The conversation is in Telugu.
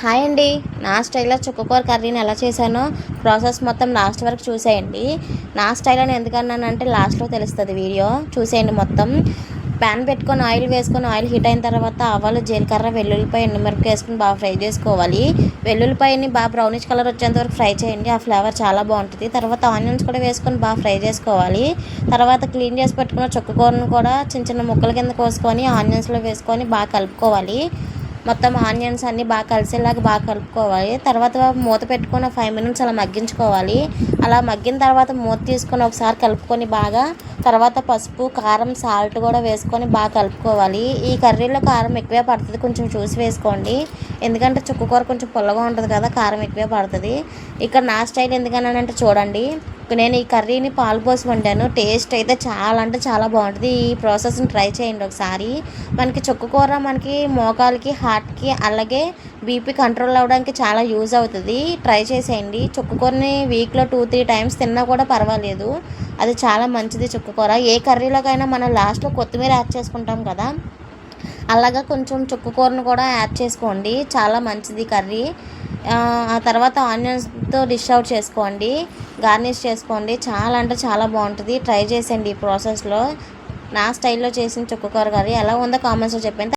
హాయ్ అండి. నా స్టైల్లో చుక్కకూర కర్రీని ఎలా చేశానో ప్రాసెస్ మొత్తం లాస్ట్ వరకు చూసేయండి. నా స్టైల్ అని ఎందుకన్నానంటే లాస్ట్లో తెలుస్తుంది వీడియో. చూసేయండి మొత్తం. ప్యాన్ పెట్టుకొని ఆయిల్ వేసుకొని ఆయిల్ హీట్ అయిన తర్వాత ఆవాలు జీలకర్ర వెల్లుల్లిపాయ ఎండుమిరపకాయ వేసుకొని బాగా ఫ్రై చేసుకోవాలి. వెల్లుల్లిపాయని బాగా బ్రౌనిష్ కలర్ వచ్చేంత వరకు ఫ్రై చేయండి. ఆ ఫ్లేవర్ చాలా బాగుంటుంది. తర్వాత ఆనియన్స్ కూడా వేసుకొని బాగా ఫ్రై చేసుకోవాలి. తర్వాత క్లీన్ చేసి పెట్టుకున్న చుక్కకూరను కూడా చిన్న చిన్న ముక్కల కింద కోసుకొని ఆనియన్స్లో వేసుకొని బాగా కలుపుకోవాలి. మొత్తం ఆనియన్స్ అన్నీ బాగా కలిసేలాగా బాగా కలుపుకోవాలి. తర్వాత మూత పెట్టుకొని ఫైవ్ మినిట్స్ అలా మగ్గించుకోవాలి. అలా మగ్గిన తర్వాత మూత తీసుకొని ఒకసారి కలుపుకొని బాగా తర్వాత పసుపు కారం సాల్ట్ కూడా వేసుకొని బాగా కలుపుకోవాలి. ఈ కర్రీలో కారం ఎక్కువే పడుతుంది. కొంచెం చూసి వేసుకోండి. ఎందుకంటే చుక్కకూర కొంచెం పుల్లగా ఉంటుంది కదా కారం ఎక్కువే పడుతుంది. ఇక్కడ నా స్టైల్ ఎందుకన్నానంటే చూడండి. నేను ఈ కర్రీని పాలు పోసి వండాను. టేస్ట్ అయితే చాలా అంటే చాలా బాగుంటుంది. ఈ ప్రాసెస్ని ట్రై చేయండి ఒకసారి. మనకి చుక్కకూర మనకి మోకాలకి హార్ట్కి అలాగే బీపీ కంట్రోల్ అవ్వడానికి చాలా యూజ్ అవుతుంది. ట్రై చేసేయండి. చుక్కకూరని వీక్లో టూ త్రీ టైమ్స్ తిన్నా కూడా పర్వాలేదు. అది చాలా మంచిది చుక్కకూర ఏ కర్రీలోకైనా మనం లాస్ట్లో కొత్తిమీర యాడ్ చేసుకుంటాం కదా? అలాగా కొంచెం చుక్కకూరను కూడా యాడ్ చేసుకోండి. చాలా మంచిది కర్రీ. ఆ తర్వాత ఆనియన్స్తో డిష్ అవుట్ చేసుకోండి గార్నిష్ చేసుకోండి. చాలా అంటే చాలా బాగుంటుంది. ట్రై చేసేయండి ఈ ప్రాసెస్లో. నా స్టైల్లో చేసిన చుక్కకూర కర్రీ. ఎలా ఉందో కామెంట్స్లో చెప్పండి.